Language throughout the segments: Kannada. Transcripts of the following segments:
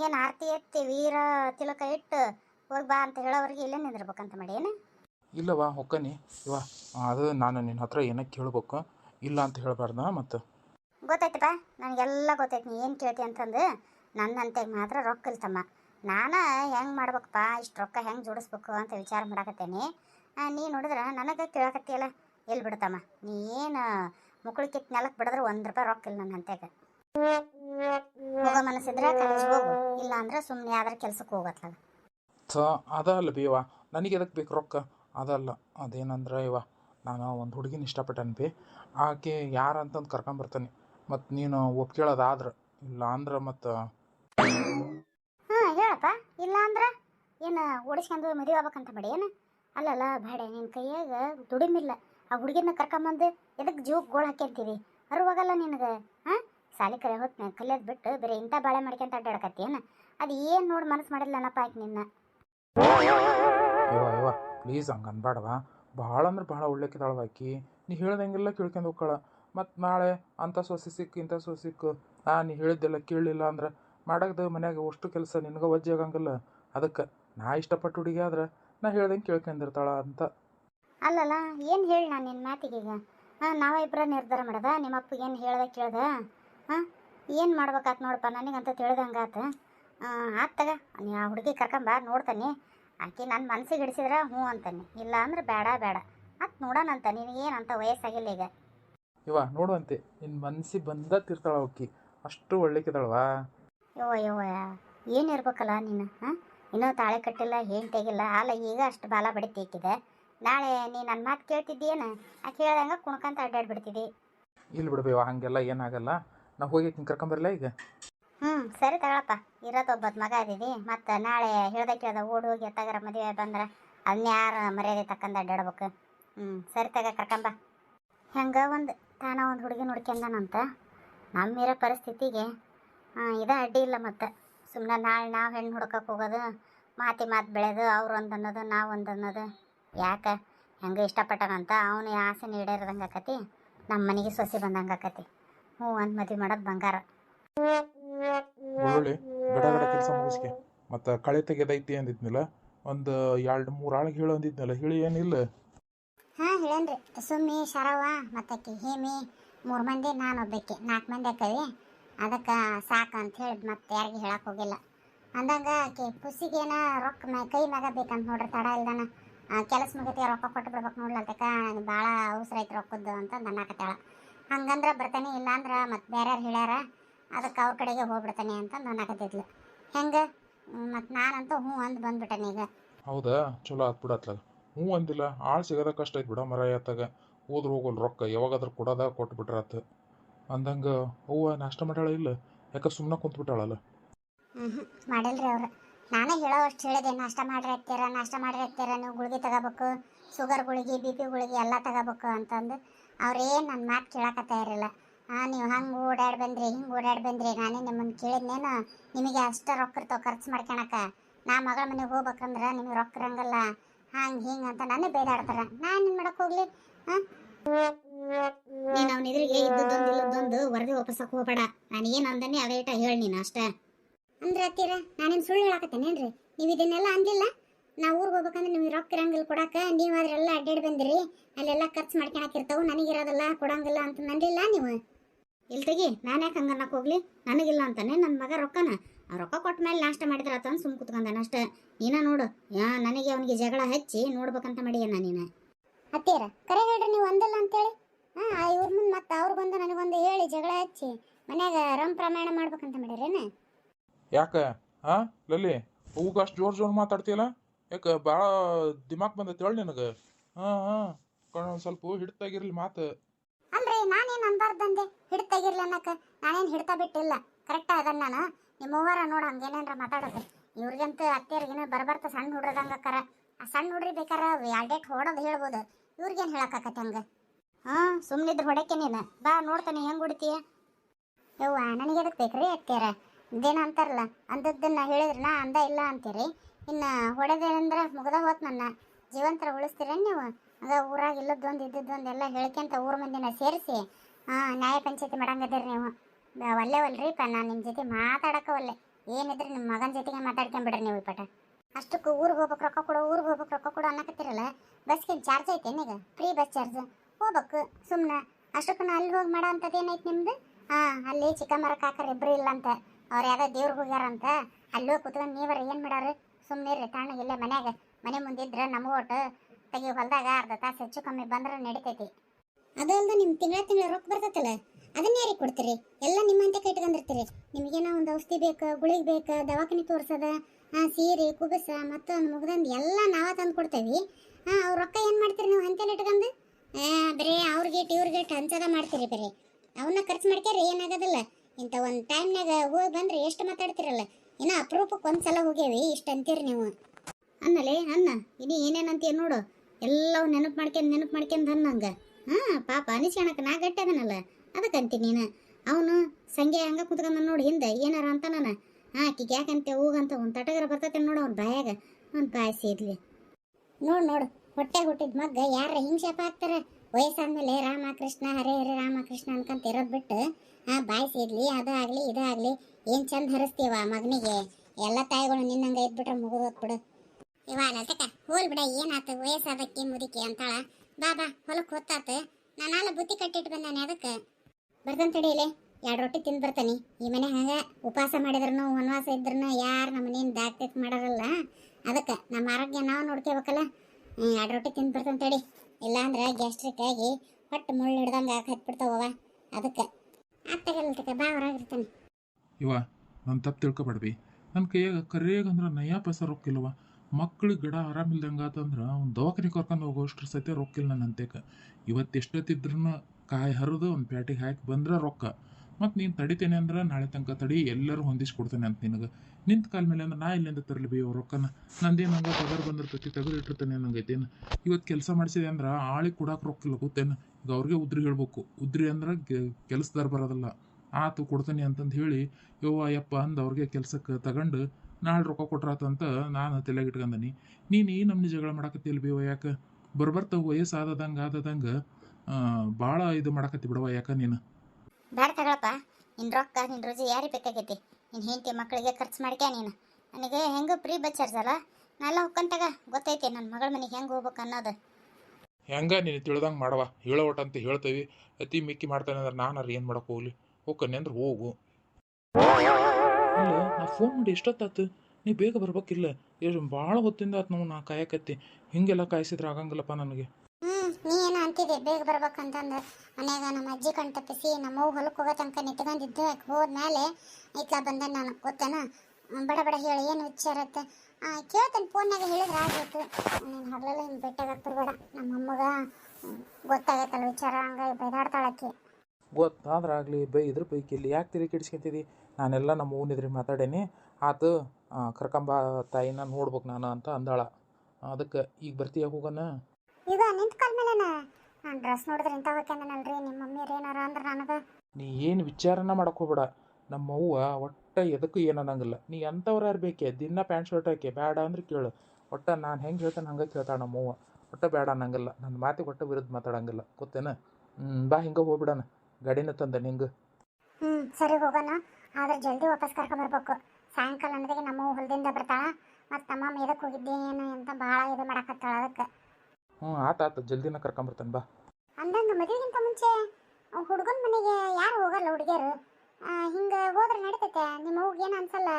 ಕಾಲೇಜ್ ಆರ್ತಿ ಎತ್ತಿ ವೀರ ತಿಲಕ ಇಟ್ಟು ಹೋಗಿ ಬಾ ಅಂತ ಹೇಳೋವರೆಗೆ ಇಲ್ಲೇ ನಿಂದಿರ್ಬೇಕಂತ ಮಾಡಿ ಏನು? ಇಲ್ಲವಾ ಹೊಕ್ಕನಿ. ಇವ ಅದು ನಾನು ನಿನ್ನ ಹತ್ರ ಏನೋ ಕೇಳ್ಬೇಕು. ಇಲ್ಲ ಅಂತ ಹೇಳಬಾರ್ದ ಮತ್ತು? ಗೊತ್ತಾಯ್ತಪ್ಪ ನನಗೆಲ್ಲ ಗೊತ್ತೈತೆ ನೀ ಏನು ಕೇಳ್ತಿ ಅಂತಂದು ನನ್ನಂತೆಗೆ ಮಾತ್ರ ರೊಕ್ಕ ಇಲ್ತಮ್ಮ ನಾನು ಹೆಂಗೆ ಮಾಡ್ಬೇಕಪ್ಪ ಇಷ್ಟು ರೊಕ್ಕ ಹೆಂಗೆ ಜೋಡಿಸ್ಬೇಕು ಅಂತ ವಿಚಾರ ಮಾಡಕತ್ತೇನೆ. ನೀ ನೋಡಿದ್ರೆ ನನಗೆ ಕೇಳಕತ್ತಿಯಲ್ಲ. ಎಲ್ಲಿ ಬಿಡ್ತಮ್ಮ ನೀ ಏನು ಮುಕ್ಕಳು ಕಿತ್ತು ನೆಲಕ್ಕೆ ಬಿಡಿದ್ರೆ ಒಂದು ರೂಪಾಯಿ ರೊಕ್ಕ ಇಲ್ಲ ನನ್ನ ಹಂತೆಗೆ ಹೋಗೋ ಮನಸ್ಸಿದ್ರೆ ಕಾಲೇಜ್ಗೆ ಹೋಗು. ಇಲ್ಲ ಅಂದ್ರೆ ಸುಮ್ಮನೆ ಯಾವ್ದಾರ ಕೆಲ್ಸಕ್ಕೆ ಹೋಗತ್ತಲ್ಲ. ಥ ಅದಲ್ಲ ಬಿ ಇವ ನನಗೆ ಎದಕ್ಕೆ ಬೇಕು ರೊಕ್ಕ? ಅದಲ್ಲ. ಅದೇನಂದ್ರೆ ಇವ ನಾನು ಒಂದು ಹುಡುಗಿನ ಇಷ್ಟಪಟ್ಟೇನೆ ಬಿ. ಆಕೆ ಯಾರು ಅಂತಂದು ಕರ್ಕೊಂಬರ್ತಾನೆ. ಮತ್ತು ನೀನು ಒಪ್ಕೊಳ್ಳೋದಾದ್ರೆ ಇಲ್ಲ ಅಂದ್ರೆ ಮತ್ತು ಹಾಂ ಹೇಳಪ್ಪ. ಇಲ್ಲ ಅಂದ್ರೆ ಏನು ಓಡಿಸ್ಕೊಂಡು ಮದುವೆ ಆಗ್ಬೇಕಂತ ಬೇಡ ಏನು? ಅಲ್ಲಲ್ಲ ಬೇಡ. ನಿನ್ನ ಕೈಯಾಗ ದುಡಿಮಿಲ್ಲ. ಆ ಹುಡುಗಿನ ಕರ್ಕೊಂಬಂದು ಎದಕ್ಕೆ ಜೀವಕ್ಕೆ ಗೋಳು ಹಾಕ್ಯಂತೀವಿ? ಅರುವಾಗಲ್ಲ ನಿನಗೆ. ಸಾಲಿ ಕಲೆ ಹೊತ್ತು ಕಲಿಯೋದು ಬಿಟ್ಟು ಬೇರೆ ಇಂಥ ಬಾಳೆ ಮಾಡ್ಕೊಂತ ಅಡ್ಡಾಡಕತ್ತೇನು ಅದು ಏನು ನೋಡಿ ಮನಸ್ಸು ಮಾಡಿಲ್ಲನಪ್ಪ ಆಯ್ತು ನಿನ್ನ. ಅಯ್ಯೋ ಪ್ಲೀಸ್ ಹಂಗೆ ಅನ್ಬೇಡವಾ ಭಾಳ ಅಂದ್ರೆ ಭಾಳ ಒಳ್ಳೆಕಿದಾಳವ ಆಕಿ. ನೀ ಹೇಳ್ದಂಗೆಲ್ಲ ಕೇಳ್ಕೊಂಡು ಹೋಗ್ಕಳ. ಮತ್ತು ನಾಳೆ ಅಂಥ ಸೋಸಿ ಸಿಕ್ಕು ಇಂಥ ಸೋಸಿ ಸಿಕ್ಕು. ಆ ನೀ ಹೇಳಿದ್ದೆಲ್ಲ ಕೇಳಲಿಲ್ಲ ಅಂದ್ರೆ ಮಾಡಕ್ದ ಮನ್ಯಾಗ ಅಷ್ಟು ಕೆಲಸ ನಿನಗೆ ವಜ್ಜೆ ಆಗಂಗಿಲ್ಲ. ಅದಕ್ಕೆ ನಾ ಇಷ್ಟಪಟ್ಟು ಹುಡುಗಿ ಆದ್ರೆ ನಾ ಹೇಳ್ದಂಗೆ ಕೇಳ್ಕೊಂಡಿರ್ತಾಳ ಅಂತ. ಅಲ್ಲಲ್ಲ ಏನು ಹೇಳಿ ನಾನು ನಿನ್ನ ಮಾತಿಗೆ ಈಗ ಹಾಂ ನಾವೇ ಇಬ್ಬರ ನಿರ್ಧಾರ ಮಾಡದ? ನಿಮ್ಮ ಅಪ್ಪಗೆ ಏನು ಹೇಳ್ದೆ ಕೇಳ್ದೆ? ಹಾಂ? ಏನು ಮಾಡ್ಬೇಕಾತ್ ನೋಡಪ್ಪ ನನಗಂತ ತಿಳಿದಂಗಾತ. ಆತ ತಗ ನೀ ಆ ಹುಡುಗಿ ಕರ್ಕೊಂಬಾ ನೋಡ್ತಾನೆ. ಆಕೆ ನನ್ನ ಮನಸ್ಸಿಗೆ ಹಿಡಿಸಿದ್ರೆ ಹ್ಞೂ ಅಂತಾನೆ. ಇಲ್ಲ ಅಂದ್ರೆ ಬೇಡ ಬೇಡ ಅತ್ ನೋಡೋಣಂತ ನಿನಗೇನಂತ ವಯಸ್ಸಾಗಿಲ್ಲ ಈಗ. ಇವ ನೋಡುವಂತೆ. ನಿನ್ನ ಮನಸ್ಸಿಗೆ ಬಂದ ತಿರ್ತಾಳ ಅವಕ್ಕಿ ಅಷ್ಟು ಒಳ್ಳೆಕಿದಾಳವಾ ಯವ್ವ ಯವ್ವ ಏನಿರ್ಬೇಕಲ್ಲ ನೀನು ಹಾಂ? ಇನ್ನೂ ತಾಳೆ ಕಟ್ಟಿಲ್ಲ ಏನು ತೆಗಿಲ್ಲ ಅಲ್ಲ ಈಗ ಅಷ್ಟು ಬಾಲ ಬಡಿತೇಕಿದೆ ನಾಳೆ ನೀ ನನ್ನ ಮಾತು ಕೇಳ್ತಿದ್ದೀಯೇನು ಆ ಕೇಳ್ದಂಗೆ ಕುಣ್ಕಂತ ಅಡ್ಡಾಡ್ಬಿಡ್ತಿದ್ದಿ ಇಲ್ಲಿ ಬಿಡ್ಬೇವ ಹಾಗೆಲ್ಲ ಏನಾಗಲ್ಲ. ನಾ ಹೋಗಿ ಆಕಿನ್ ಬರಲ್ಲ ಈಗ? ಹ್ಞೂ ಸರಿ ತಗೊಳಪ್ಪ. ಒಬ್ಬತ್ ಮಗ ಇದೀವಿ, ಮತ್ತು ನಾಳೆ ಹೇಳ್ದ ಕೇಳ್ದ, ಓಡಿ ಹೋಗಿ ಎತ್ತಾಗರ ಮದುವೆ ಬಂದ್ರೆ ಅದನ್ನ ಯಾರು ಮರ್ಯಾದೆ ತಕ್ಕಂದ ಅಡ್ಡಾಡ್ಬೇಕು. ಹ್ಞೂ ಸರಿ ತಗ ಕರ್ಕೊಂಬ ಹೆಂಗ ಒಂದು, ತಾನ ಒಂದು ಹುಡುಗಿ ನೋಡ್ಕೊಂಡನಂತ ನಮ್ಮಿರೋ ಪರಿಸ್ಥಿತಿಗೆ ಇದ ಅಡ್ಡಿ ಇಲ್ಲ ಮತ್ತು. ಸುಮ್ಮನೆ ನಾಳೆ ನಾವು ಹೆಣ್ಣು ಹುಡ್ಕಕ್ಕೆ ಹೋಗೋದು, ಮಾತಿ ಮಾತು ಬೆಳೆದು ಅವ್ರು ಒಂದು ಅನ್ನೋದು, ನಾವು ಒಂದು ಅನ್ನೋದು. ಯಾಕೆ? ಹೆಂಗೆ ಇಷ್ಟಪಟ್ಟನಂತ ಅವನು ಆಸೆ ಈಡೇರಿದಂಗೆ ಆಕತಿ ನಮ್ಮ ಮನೆಗೆ ಸೊಸಿ ಬಂದಂಗೆ ಆಕತಿ. ಹ್ಞೂ ಅಂತ ಮದುವೆ ಮಾಡೋದು ಬಂಗಾರ. ಒಳ್ಳೊಳ್ಳೆ ಗಡ ಗಡ ಕೆಲಸ ಮುಗಿಸ್ಕೆ. ಮತ್ತು ಕಳೆ ತೆಗೆದೈತಿ ಅಂದಿದ್ನಲ್ಲ ಒಂದು ಎರಡು ಮೂರು ಆಳಿಗೆ ಹೇಳು ಅಂದಿದ್ನಲ್ಲ ಹೇಳಿ ಏನಿಲ್ಲ. ಹಾಂ ಹೇಳನ್ರಿ. ಸುಮ್ಮಿ ಶರವ ಮತ್ತಾಕಿ ಹೇಮಿ ಮೂರು ಮಂದಿ ನಾನು ಒಬ್ಬಕ್ಕೆ ನಾಲ್ಕು ಮಂದಿ ಆಕವಿ ಅದಕ್ಕೆ ಸಾಕು ಅಂತ ಹೇಳಿ ಮತ್ತೆ ಯಾರಿಗೆ ಹೇಳಕ್ಕೆ ಹೋಗಿಲ್ಲ. ಅಂದಂಗ ಆಕೆ ಪುಸಿಗೇನ ರೊಕ್ಕ ಮ ಕೈ ಮ್ಯಾಗ ಬೇಕಂತ ನೋಡ್ರಿ ತಡ ಇಲ್ದನ. ಕೆಲಸ ಮುಗಿತಿ ರೊಕ್ಕ ಕೊಟ್ಟು ಬಿಡ್ಬೇಕು ನೋಡ್ಲತ್ತಕ ಭಾಳ ಅವಸರ ಐತೆ ರೊಕ್ಕದ್ದು ಅಂತ ಅನ್ನಕತ್ತಾಳ. ಹಂಗಂದ್ರೆ ಬರ್ತಾನೆ ಇಲ್ಲ ಅಂದ್ರೆ ಮತ್ತೆ ಬೇರೆ ಹೇಳ್ಯಾರ ಅದಕ್ಕೆ ಅವ್ರ ಕಡೆಗೆ ಹೋಗ್ಬಿಡ್ತಾನೆ ಅಂತ ಅನ್ನಕತ್ತಿದ್ಲು ಹೆಂಗೆ? ಮತ್ತು ನಾನಂತೂ ಹ್ಞೂ ಅಂದು ಬಂದ್ಬಿಟ್ಟೆ ಈಗ. ಹೌದಾ? ಚಲೋ ಆತ್ ಬಿಡತ್ಲಾಗ ಹ್ಞೂ ಅಂದಿಲ್ಲ ಆಳು ಸಿಗೋದ ಕಷ್ಟ ಐತೆ ಬಿಡ ಮರ ಎತ್ತಾಗ ಹೋದ್ರು ಹೋಗಲ್ ರೊಕ್ಕ ಯಾವಾಗಾದ್ರೂ ಕೊಡೋದ ಕೊಟ್ಟು ಬಿಟ್ರಾತ ಅಂದಂಗೆ ಅವ್ವ ನಾಷ್ಟ ಮಾಡ್ಯಾಳ ಇಲ್ಲ? ಯಾಕೆ ಸುಮ್ಮನೆ ಕುಂತ್ಬಿಟ್ಟಾಳಲ್ಲ? ಹ್ಞೂ ಮಾಡಿಲ್ರಿ ಅವ್ರು. ನಾನೇ ಹೇಳೋ ಅಷ್ಟು ಹೇಳಿದೆ ನಾಷ್ಟ ಮಾಡ್ರಿ ಹತ್ತೀರ ನಾಷ್ಟ ಮಾಡ್ರಿ ಹತ್ತೀರ ನೀವು ಗುಳಿಗೆ ತಗೋಬೇಕು ಶುಗರ್ ಗುಳಿಗೆ ಬಿ ಪಿ ಗುಳಿಗೆ ಎಲ್ಲ ತಗೋಬೇಕು ಅಂತಂದು. ಅವ್ರೇನು ನನ್ನ ಮಾತು ಕೇಳಕತ್ತ ಇರಲಿಲ್ಲ ಹಾಂ ನೀವು ಹಂಗೆ ಓಡಾಡಿ ಬಂದ್ರಿ, ಹಿಂಗೆ ಓಡಾಡಿ ಬಂದ್ರಿ, ನಾನೇ ನಿಮ್ಮನ್ನು ಕೇಳಿದ್ನೇನು? ನಿಮಗೆ ಅಷ್ಟು ರೊಕ್ಕ ಇರ್ತಾವೆ ಖರ್ಚು ಮಾಡ್ಕೊಳಕ ನಾ ಮಗಳ ಮನೆಗೆ ಹೋಗ್ಬೇಕಂದ್ರೆ ನಿಮಗೆ ರೊಕ್ಕ ಇರಂಗಲ್ಲ. ಹಂಗೆ ಹಿಂಗೆ ಅಂತ ನಾನೇ ಬೇದಾಡ್ತಾರೆ ನಾನು ಏನು ಮಾಡಕ್ಕೆ ಹೋಗ್ಲಿ? ಹಾಂ ನೀನು ಅವನ ಎದುರಿಗೆ ಇದ್ದದ್ದೊಂದು ಇಲ್ಲದೊಂದು ವರದಿ ವಾಪಸ್ಸಕ್ಕೆ ಹೋಗ್ಬೇಡ. ನಾನು ಏನು ಅಂದನೆ ಅದೇ ಹೇಳಿ ನೀನು ಅಷ್ಟೇ. ಅಂದ್ರೆ ಅತ್ತೀರ, ನಾನೇನು ಸುಳ್ಳು ಹೇಳಕತ್ತೇನೇನ್ರಿ ನೀವು ಇದನ್ನೆಲ್ಲ ಅಂದಿಲ್ಲ? ನಾ ಊರಿಗೆ ಹೋಗ್ಬೇಕಂದ್ರೆ ನಿಮಗೆ ರೊಕ್ಕ ಇರಂಗಿಲ್ಲ ಕೊಡಾಕ. ನೀವು ಅದ್ರೆಲ್ಲ ಅಡ್ಡಾಡಿ ಬಂದಿರಿ. ಅಲ್ಲೆಲ್ಲ ಖರ್ಚು ನನಗೆ ನನಗಿರೋದಲ್ಲ ಕೊಡಂಗಿಲ್ಲ ಅಂತ ನಂದಿಲ್ಲ ನೀವು. ಇಲ್ಲಿ ತೆಗಿ, ನಾನು ಯಾಕೆ ಹಂಗನ್ನ ಹೋಗ್ಲಿ? ನನಗಿಲ್ಲ ಅಂತಾನೆ ನನ್ನ ಮಗ ರೊಕ್ಕನ. ಆ ರೊಕ್ಕ ಕೊಟ್ಟ ಮೇಲೆ ನಾಷ್ಟ ಮಾಡಿದ್ರೆ ಅಂತ ಸುಮ್ ಕುತ್ಕೊಂಡಾನ ಅಷ್ಟೇ. ನೀನ ನೋಡು. ಯಾ, ನನಗೆ ಅವನಿಗೆ ಜಗಳ ಹಚ್ಚಿ ನೋಡ್ಬೇಕಂತ ಮಾಡಿಯನ್ನ ನೀನು? ಅತ್ತೀರ ಕರೆ ಹೇಳ್ರಿ ನೀವು ಒಂದಲ್ಲ ಅಂತೇಳಿ. ಹಾಂ ಇವ್ರ ಮುಂದೆ ಮತ್ತೆ ಅವ್ರಿಗೊಂದು ನನಗೊಂದು ಹೇಳಿ ಜಗಳ ಹಚ್ಚಿ. ಮನ್ಯಾಗ ರಂ ಪ್ರಮಾಣ ಮಾಡ್ಬೇಕಂತ ಮಾಡಿರೇನ? ಯಾಕೆ? ಹಾಂ ಲಲ್ಲಿ ಹೂಗ ಅಷ್ಟು ಜೋರು ಜೋರು ಮಾತಾಡ್ತೀಯಲ್ಲ? ಯಾಕೆ ಭಾಳ ದಿಮಾಕ್ ಬಂದೈತೆ ಹೇಳಿ ನಿನಗೆ? ಹಾ, ಹಾಂ. ಕಣ ಸ್ವಲ್ಪ ಹಿಡ್ತಾಗಿರ್ಲಿ ಮಾತು. ಅಲ್ರಿ, ನಾನೇನು ಅನ್ಬಾರ್ದಂದೆ? ಹಿಡ್ತಾಗಿರ್ಲಿ ಅನ್ನಕ್ಕೆ ನಾನೇನು ಹಿಡ್ತಾ ಬಿಟ್ಟಿಲ್ಲ. ಕರೆಕ್ಟ್ ಅದನ್ನ ನಾನು. ನಿಮ್ಮ ಅವ್ವಾರ ನೋಡು ಹಂಗೇನೇನ್ರ ಮಾತಾಡೋದು. ಇವ್ರಿಗಂತೂ ಅತ್ತೆಯರ್ಗೇನೋ ಬರಬರ್ತ ಸಣ್ಣ ಹುಡ್ರದಂಗ ಕರ ಆ ಸಣ್ಣ ಹುಡ್ರಿ ಬೇಕಾರ ಎರಡೇಟ್ ಹೊಡೋದು ಹೇಳ್ಬೋದು. ಇವ್ರಿಗೇನು ಹೇಳಕ್ಕಾಕತ್ತೆ ಹಂಗೆ? ಹಾಂ ಸುಮ್ಮನಿದ್ರೆ ಹೊಡಕ್ಕೆ ನೀನು. ಬಾ, ನೋಡ್ತಾನೆ. ಹೆಂಗೆ ಹೊಡಿತೀಯ? ಯವ್ವ, ನನಗೆ ಎದಕ್ಕೆ ಬೇಕ್ರಿ ಅತ್ತೆಯರ? ಇದೇನ ಅಂತಾರಲ್ಲ, ಅಂದದ್ದನ್ನ ಹೇಳಿದ್ರೆ ನಾ ಅಂದ ಇಲ್ಲ ಅಂತೀರಿ? ಇನ್ನು ಹೊಡೆದೇನಂದ್ರೆ ಮುಗ್ದ ಹೋತ್ ನನ್ನ. ಜೀವಂತರ ಉಳಿಸ್ತೀರೇನು ನೀವು? ಅದ ಊರಾಗ ಇಲ್ಲದೊಂದು ಇದ್ದದ್ದೊಂದು ಎಲ್ಲ ಹೇಳ್ಕೊಂತ ಊರ ಮಂದಿನ ಸೇರಿಸಿ ಹಾಂ ನ್ಯಾಯ ಪಂಚಾಯತಿ ಮಾಡಂಗದಿರಿ ನೀವು. ಬ- ಒಲ್ಲೆ ಒಲ್ರಿಪ್ಪ, ನಾನು ನಿಮ್ಮ ಜೊತೆ ಮಾತಾಡಕ್ಕೆ ಒಲ್ಲೆ. ಏನಿದ್ರೆ ನಿಮ್ಮ ಮಗನ ಜೊತೆಗೆ ಮಾತಾಡ್ಕೊಂಬಿಡ್ರಿ ನೀವು ಪಟ. ಅಷ್ಟಕ್ಕೆ ಊರಿಗೆ ಹೋಗ್ಬೇಕು ರೊಕ್ಕ ಕೊಡು, ಊರಿಗೆ ಹೋಗ್ಬೇಕು ರೊಕ್ಕ ಕೊಡೋ ಅನ್ನಕತ್ತಿರಲ್ಲ? ಬಸ್ಗೆ ಚಾರ್ಜ್ ಐತೆ ಈಗ? ಫ್ರೀ ಬಸ್ ಚಾರ್ಜ್ ಹೋಗ್ಬೇಕು ಸುಮ್ಮನೆ ಅಷ್ಟಕ್ಕೆ ನಾ ಅಲ್ಲಿ ಹೋಗಿ ಮಾಡೋ ಅಂಥದ್ದು ಏನೈತೆ ನಿಮ್ದು? ಹಾಂ ಅಲ್ಲಿ ಚಿಕ್ಕಮ್ಮರ ಕಾಕರ್ ಇಬ್ಬರು ಇಲ್ಲ ಅಂತ ಅವ್ರು ಯಾವುದೋ ದೇವ್ರಿಗೆ ಹೋಗ್ಯಾರಂತ ಅಲ್ಲಿ ಹೋಗಿ ಕುತ್ಕೊಂಡು ನೀವರ ಏನು ಮಾಡಾರು? ಸುಮ್ಮನೆ ರೀ ತಾಣ ಇಲ್ಲೇ ಮನ್ಯಾಗ. ಮನೆ ಮುಂದಿದ್ರೆ ನಮಗೂ ಒಟ್ಟು ತೆಗಿ ಹೊಲ್ದಾಗ ಅರ್ಧ ತಾಸು ಹೆಚ್ಚು ಕಮ್ಮಿ ಬಂದ್ರೆ ನಡಿತೈತಿ. ಅದು ಅಲ್ದ ನಿಮ್ಮ ತಿಂಗಳ ತಿಂಗಳ ರೊಕ್ಕ ಬರ್ತೈತಲ್ಲ, ಅದನ್ನ ಯಾರಿಗೆ ಕೊಡ್ತೀರಿ? ಎಲ್ಲ ನಿಮ್ಮಂತೆ ಕೈಟ್ಕೊಂಡಿರ್ತೀರಿ ನಿಮಗೇನೋ ಒಂದು ಔಷಧಿ ಬೇಕು, ಗುಳಿಗೆ ಬೇಕು, ದವಾಖಾನೆ ತೋರ್ಸದ ಸೀರೆ, ಕುಬಸ, ಮತ್ತೊಂದು ಮುಗ್ದಂದು ಎಲ್ಲ ನಾವೇ ತಂದು ಕೊಡ್ತೇವಿ. ಅವ್ರ ರೊಕ್ಕ ಏನು ಮಾಡ್ತೀರಿ ನೀವು ಹಂತಲ್ಲಿ ಇಟ್ಕೊಂಡು? ಬರೀ ಅವ್ರಿಗೆ ಇವ್ರಿಗೆ ಹಂಚದ ಮಾಡ್ತೀರಿ ಬರೀ. ಅವನ್ನ ಖರ್ಚು ಮಾಡ್ಕ್ಯಾರಿ ಏನಾಗೋದಿಲ್ಲ. ಇಂಥ ಒಂದು ಟೈಮ್ನಾಗ ಹೋಗಿ ಬಂದ್ರೆ ಎಷ್ಟು ಮಾತಾಡ್ತಿರಲ್ಲ? ಇನ್ನು ಅಪರೂಪಕ್ಕೆ ಒಂದು ಸಲ ಹೋಗ್ಯಾವಿ, ಇಷ್ಟು ಅಂತೀರಿ ನೀವು. ಅನ್ನಲೇ, ಅನ್ನ ಇನ್ನು ಏನೇನಂತೀಯ ನೋಡು. ಎಲ್ಲವೂ ನೆನಪು ಮಾಡ್ಕೊಂಡು ನೆನಪು ಮಾಡ್ಕೊಂಡು ಅನ್ನಂಗೆ ಹಾಂ, ಪಾಪ ಅನಿಸ್ಕೊಳಕ್ಕೆ ನಾ ಗಟ್ಟಿ ಅದನಲ್ಲ. ಅದಕ್ಕೆ ಅಂತೀನಿ ನೀನು. ಅವನು ಸಂಜೆ ಹಂಗೆ ಕುತ್ಕೊಂಡ ನೋಡಿ, ಹಿಂದೆ ಏನಾರ ಅಂತ ನಾನು ಹಾಂ, ಆಕಿಗೆ ಯಾಕಂತೆ ಹೋಗಂತ ಒಂದು ತಟಗರ ಬರ್ತೈತೆ ನೋಡು ಅವ್ನ ಬಾಯಾಗ. ಅವ್ನ ಬಾಯಿ ಸೇದ್ಲಿ ನೋಡು ನೋಡು ಹೊಟ್ಟೆ ಹುಟ್ಟಿದ ಮಗ್ಗ ಯಾರ ಹಿಂಸೆಪ ಹಾಕ್ತಾರೆ ವಯಸ್ಸಾದ್ಮೇಲೆ ರಾಮಕೃಷ್ಣ, ಹರೇ ಹರೇ ರಾಮಕೃಷ್ಣ ಅನ್ಕಂತ ಇರೋದು ಬಿಟ್ಟು ಆ ಅದು ಆಗಲಿ, ಇದು ಇದಾಗಲಿ ಏನು ಚಂದ ಹರಿಸ್ತೀವ ಮಗನಿಗೆ? ಎಲ್ಲ ತಾಯಿಗಳು ನಿನ್ನಂಗೆ ಇದ್ಬಿಟ್ರೆ ಮುಗಿದೋತ್ ಬಿಡು ಇವ ಲತಕ, ಹೋಲ್ ಬಿಡ, ಏನಾತು? ವಯಸ್ಸಾದಕ್ಕೆ ಮುದುಕಿ ಅಂತಾಳ. ಬಾ ಹೊಲಕ್ಕೆ ಹೊತ್ತಾತು. ನಾನಾಲ ಬುತ್ತಿ ಕಟ್ಟಿಟ್ಟು ಬಂದಾನೆ ಅದಕ್ಕೆ. ಬರ್ತಾನೆ ತಡಿಯಲೆ ಎರಡು ರೊಟ್ಟಿ ತಿಂದು ಬರ್ತಾನೆ. ಈ ಮನೆ ಹಂಗ ಉಪವಾಸ ಮಾಡಿದ್ರು ವನವಾಸ ಇದ್ರೂ ಯಾರು ನಮ್ಮ ಮನೇನು ದಾಕ್ತಿಕ್ ಮಾಡೋರಲ್ಲ. ಅದಕ್ಕೆ, ನಮ್ಮ ಆರೋಗ್ಯ ನಾವು ನೋಡ್ಕೋಬೇಕಲ್ಲ. ಎರಡು ರೊಟ್ಟಿ ತಿಂದು ಬರ್ತಂತ ತಡಿ. ಇಲ್ಲಾಂದ್ರೆ ಗ್ಯಾಸ್ಟ್ರಿಕ್ ಆಗಿ ಹೊಟ್ಟೆ ಮುಳ್ಳು ಹಿಡ್ದಂಗೆ ಹಾಕಿ ಹತ್ಬಿಡ್ತಾವವ ಅದಕ್ಕೆ. ಆಗ್ತಾಗಲ್ಲ ಬಾ ಹೊರಗಿರ್ತಾನೆ ಇವ ನಾನು ತಪ್ಪು ತಿಳ್ಕೊಬೇಡ್ಬಿ ನನ್ನ ಕೈಯಾಗ ಕರೆಯಾಗಂದ್ರೆ ನಯಾ ಪೈಸಾ ರೊಕ್ಕಿಲ್ವ ಮಕ್ಳಿಗೆ ಗಿಡ ಆರಾಮಿಲ್ದಂಗೆ ಆತಂದ್ರೆ ಅವ್ನು ದವಾಖಾನೆ ಕರ್ಕೊಂಡು ಹೋಗೋಷ್ಟ್ರ ಸತ್ಯ ರೊಕ್ಕಿಲ್ಲ ನನ್ನ ಅಂತೇಕ ಇವತ್ತು ಎಷ್ಟೊತ್ತಿದ್ರೂ ಕಾಯಿ ಹರಿದು ಒಂದು ಪ್ಯಾಟಿಗೆ ಹಾಕಿ ಬಂದ್ರೆ ರೊಕ್ಕ. ಮತ್ತು ನೀನು ತಡಿತೇನೆ ಅಂದ್ರೆ ನಾಳೆ ತನಕ ತಡಿ, ಎಲ್ಲರೂ ಹೊಂದಿಸ್ಕೊಡ್ತೇನೆ ಅಂತ ನಿನಗೆ. ನಿಂತ ಕಾಲ ಮೇಲೆ ಅಂದ್ರೆ ನಾ ಇಲ್ಲಿಂದ ತರಲಿ ಬಿ ಅವ್ರ ರೊಕ್ಕನ. ನಂದೇನು ಹಂಗೆ ಪಗಾರ ಬಂದಿರ್ತೈತಿ ತೆಗೆದು ಇಟ್ಟಿರ್ತೇನೆ ಅನ್ನಂಗೈತೇನು. ಇವತ್ತು ಕೆಲಸ ಮಾಡಿಸಿದೆ ಅಂದ್ರೆ ಆಳಿಗೆ ಕೊಡಕ್ಕೆ ರೊಕ್ಕಿಲ್ಲ ಗೊತ್ತೇನು? ಈಗ ಅವ್ರಿಗೆ ಉದ್ರಿ ಹೇಳ್ಬೇಕು. ಉದ್ರಿ ಅಂದ್ರೆ ಕೆಲಸದಾರ ಬರೋದಲ್ಲ. ಆತು ಕೊಡ್ತೀನಿ ಅಂತಂದು ಹೇಳಿ ಯವ್ವ ಯಪ್ಪ ಅಂದು ಅವ್ರಿಗೆ ಕೆಲಸಕ್ಕೆ ತಗೊಂಡು ನಾಳೆ ರೊಕ್ಕ ಕೊಟ್ರಾತಂತ ನಾನು ತಲೆಗೆ ಇಟ್ಕೊಂಡನಿ ನೀನು ಈ ನಮ್ಮ ಜಗಳ ಮಾಡಕತ್ತಿಲ್ ಬೇವ ಯಾಕೆ? ಬರ್ಬರ್ತ ವಯಸ್ಸು ಆದದಂಗೆ ಆದದಂಗೆ ಭಾಳ ಇದು ಮಾಡಕತ್ತಿ ಬಿಡವ ಯಾಕೆ ನೀನು? ಬೇಡ ತಗೊಳಪ್ಪ ನಿನ್ನ ರೊಕ್ಕ ನಿನ್ನ ರೋಜಿ ಯಾರಿಗೆ ಬೇಕಾಗೈತಿ? ನಿನ್ನ ಹೆಂಡತಿ ಮಕ್ಕಳಿಗೆ ಖರ್ಚು ಮಾಡ್ಕ್ಯಾ ನೀನು? ನನಗೆ ಹೆಂಗೆ ಫ್ರೀ ಬಚ್ಚಾರ್ಸಲ್ಲ ನಾನೆಲ್ಲ ಹೊಕ್ಕಂತಾಗ ಗೊತ್ತೈತಿ ನನ್ನ ಮಗಳ ಮನೆಗೆ ಹೆಂಗೆ ಹೋಗ್ಬೇಕು ಅನ್ನೋದು. ಹೆಂಗ ನೀನು ತಿಳ್ದಂಗೆ ಮಾಡವ ಹೇಳೋ ಅಂತ ಹೇಳ್ತೀವಿ ಅತಿ ಮಿಕ್ಕಿ ಮಾಡ್ತಾನೆ ಅಂದ್ರೆ ನಾನು ಏನು ಮಾಡೋಕೆ ಹೋಗ್ಲಿ? ಹೋಗ್ಕನೆ ಅಂದ್ರೆ ಹೋಗು. ಇಲ್ಲ, ನಾ ಫೋನ್ ಮಾಡಿ ಎಷ್ಟೊತ್ತಾತು ನೀ ಬೇಗ ಬರ್ಬೇಕಿಲ್ಲ. ಎಷ್ಟು ಭಾಳ ಹೊತ್ತಿಂದ ಆತು ನೋವು ನಾ ಕಾಯಕತ್ತಿ. ಹಿಂಗೆಲ್ಲ ಕಾಯಿಸಿದ್ರೆ ಆಗಂಗಿಲ್ಲಪ್ಪ ನನಗೆ. ನೀ ಏನೋ ಅಂತಿದ್ದೆ ಬೇಗ ಬರ್ಬೇಕಂತಂದು. ಮನ್ಯಾಗ ನಮ್ಮ ಅಜ್ಜಿ ಕಣ್ ತಪ್ಪಿಸಿ, ನಮ್ಮ ಹೊಲಕ್ಕೆ ಹೋಗೋ ತನಕ ನಿಂತ್ಕೊಂಡಿದ್ದು. ಹೋದ್ಮೇಲೆ ಇತ್ಲ ಬಂದೆ ನಾನು, ಗೊತ್ತೇನ? ಬಡ ಬಡ ಹೇಳಿ, ಏನು ವಿಚಾರತ್ತೆ ಕೇಳ್ತಾನೆ ಫೋನ್ನಾಗ ಹೇಳಿದ್ರೆ ಆಗಬೇಕು ನೀನು ಹಗಲೆಲ್ಲ ಹಿಂಗೆ ಭೇಟಿಯಾಗತ್ತಿರ್ಬೇಡ ನಮ್ಮ ಅಮ್ಮಗ ಗೊತ್ತಾಗತ್ತಲ್ಲ ವಿಚಾರ ಹಂಗೆ ಬೈದಾಡ್ತಾಳಕ್ಕೆ ಗೊತ್ತಾದ್ರಾಗಲಿ ಬೈ ಇದ್ರ ಪೈಕಿ ಇಲ್ಲಿ ಯಾಕೆ ತಿರುಗಿ ಕೆಡಿಸ್ಕೊಂತಿದಿ? ನಾನೆಲ್ಲ ನಮ್ಮ ಊನ ಎದುರಿಗೆ ಮಾತಾಡೇನಿ. ಆತು ಕರ್ಕಂಬ ತಾಯಿನ ನೋಡ್ಬೇಕು ನಾನು ಅಂತ ಅಂದಾಳ. ಅದಕ್ಕೆ ಈಗ ಬರ್ತೀಯ ಹೋಗೋಣ ಈಗ ನಾನು ಡ್ರೆಸ್ ನೋಡಿದ್ರೆ ಇಂಥ ಹೋಗ್ಯಾನಲ್ರಿ ನಿಮ್ಮ ಮಮ್ಮಿಯರು ಏನಾರ ಅಂದ್ರೆ ನನಗೆ. ನೀ ಏನು ವಿಚಾರನ ಮಾಡಕ್ಕೆ ಹೋಗ್ಬೇಡ. ನಮ್ಮ ಅವ್ವ ಒಟ್ಟ ಎದಕ್ಕೂ ಏನು ಅನ್ನಂಗಿಲ್ಲ. ನೀ ಎಂಥವ್ರು ಯಾರು ಬೇಕೆ? ದಿನ ಪ್ಯಾಂಟ್ ಶರ್ಟ್ ಹಾಕಿ ಬೇಡ ಅಂದ್ರೆ ಕೇಳು. ಒಟ್ಟ ನಾನು ಹೆಂಗೆ ಹೇಳ್ತಾನೆ ಹಂಗೆ ಕೇಳ್ತಾಳೆ ನಮ್ಮ ಅವ್ವ. ಒಟ್ಟ ಬೇಡ ಅನ್ನಂಗಿಲ್ಲ. ನನ್ನ ಮಾತಿಗೆ ಒಟ್ಟ ವಿರುದ್ಧ ಮಾತಾಡಂಗಿಲ್ಲ. ಗೊತ್ತೇನ? ಹ್ಞೂ ಬಾ ಹಿಂಗೆ ಹೋಗ್ಬಿಡಣ ಗಾಡಿನ ತಂದೆ ನಿಂಗೆ? ಹ್ಞೂ ಸರಿ ಹೋಗೋಣ. ಆದ್ರೆ ಜಲ್ದಿ ವಾಪಸ್ ಕರ್ಕೊಂಬರ್ಬೇಕು ಸಾಯಂಕಾಲ ಅನ್ನೋದಿಗೆ ನಮ್ಮ ಹೊಲದಿಂದ ಬರ್ತಾಳ ಮತ್ತು ತಮ್ಮ ಎದಕ್ಕೆ ಹೋಗಿದ್ದೆ ಅಂತ ಭಾಳ ಇದು ಮಾಡಕತ್ತಾಳ ಅದಕ್ಕೆ. ಹ್ಞೂ ಆತ ಆತ ಜಲ್ದಿನ ಕರ್ಕೊಂಬರ್ತೇನೆ ಬಾ. ಅಂದಂಗೆ ಮದುವೆಗಿಂತ ಮುಂಚೆ ಹುಡುಗನ ಮನೆಗೆ ಯಾರು ಹೋಗಲ್ಲ ಹುಡುಗಿಯರು. ಹಿಂಗೆ ಹೋದ್ರೆ ನಡೀತೈತೆ ನಿಮ್ಮ ಅವ್ಗೆ ಏನು ಅನ್ಸಲ್ಲ?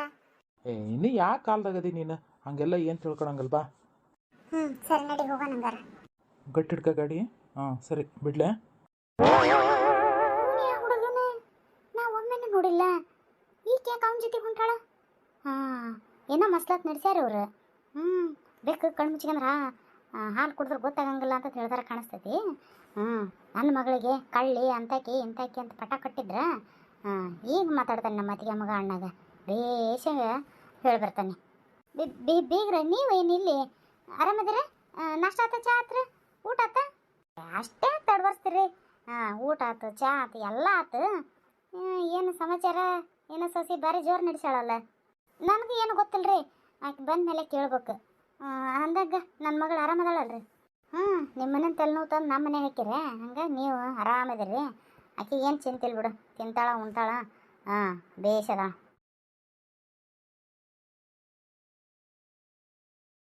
ಏ ಇನ್ನು ಯಾವ ಕಾಲ್ದಾಗ ಅದಿ ನೀನು? ಹಂಗೆಲ್ಲ ಏನು ತಿಳ್ಕೊಳಂಗಲ್ ಬಾ. ಹ್ಞೂ ಸರಿ ನಡಿ ಹೋಗೋಣ ಹಂಗಾರೆ. ಗಟ್ಟಿ ಹಿಡ್ಕ ಗಾಡಿ. ಹಾಂ ಸರಿ ಬಿಡ್ಲೆ. ನೋಡಿಲ್ಲ ಈಗ ಯಾಕೆ ಅವನ ಜೊತೆ ಹೊಂಟಾಳ? ಹಾಂ, ಏನೋ ಮಸ್ಲಾತ್ ನಡೆಸ್ಯಾರ ಅವ್ರು. ಹ್ಞೂ ಬೇಕು ಕಣ್ಣು ಮುಚ್ಕೊಂಡ್ರ ಹಾಲು ಕುಡಿದ್ರೆ ಗೊತ್ತಾಗಂಗಿಲ್ಲ ಅಂತ ಹೇಳ್ದಾರ ಕಾಣಿಸ್ತೈತಿ. ಹ್ಞೂ ನನ್ನ ಮಗಳಿಗೆ ಕಳ್ಳಿ, ಅಂತಾಕಿ, ಇಂತಾಕಿ ಅಂತ ಪಟ ಕಟ್ಟಿದ್ರ, ಹಾಂ, ಈಗ ಮಾತಾಡ್ತಾನೆ ನಮ್ಮ ಅತ್ತಿಗೆ ಮಗ ಅಣ್ಣಗ. ಬೇಷಂಗ ಹೇಳಿ ಬರ್ತಾನೆ. ಬಿ ಬೀಗ್ರ, ನೀವು ಏನಿಲ್ಲಿ ಆರಾಮದಿರ? ನಾಷ್ಟ ಆತ, ಚಾ ಆತ್ರ? ಊಟ ಆತ? ಅಷ್ಟೇ ತಡ್ವರ್ಸ್ತೀರಿ. ಹಾಂ, ಊಟ ಆತು, ಚಾ ಆತು, ಎಲ್ಲ ಆತು. ಏನು ಸಮಾಚಾರ? ಏನೋ ಸಸಿ ಭಾರಿ ಜೋರು ನಡೆಸಾಳಲ್ಲ ನನಗೆ ಏನು ಗೊತ್ತಿಲ್ಲರಿ ಆಕೆ ಬಂದ ಮೇಲೆ ಕೇಳ್ಬೇಕು. ಅಂದಾಗ ನನ್ನ ಮಗಳು ಆರಾಮದಾಳಲ್ರಿ ಹ್ಞೂ ನಿಮ್ಮ ಮನೆ ತಲೆನೋವು ತಂದು ನಮ್ಮ ಮನೆ ಹಾಕಿರಿ. ಹಂಗೆ ನೀವು ಆರಾಮದಿರಿ ಆಕೆ ಏನು ಚಿಂತಿಲ್ಲ ಬಿಡು. ತಿಂತಾಳ, ಉಣ್ತಾಳ. ಹಾಂ ಬೇಷದ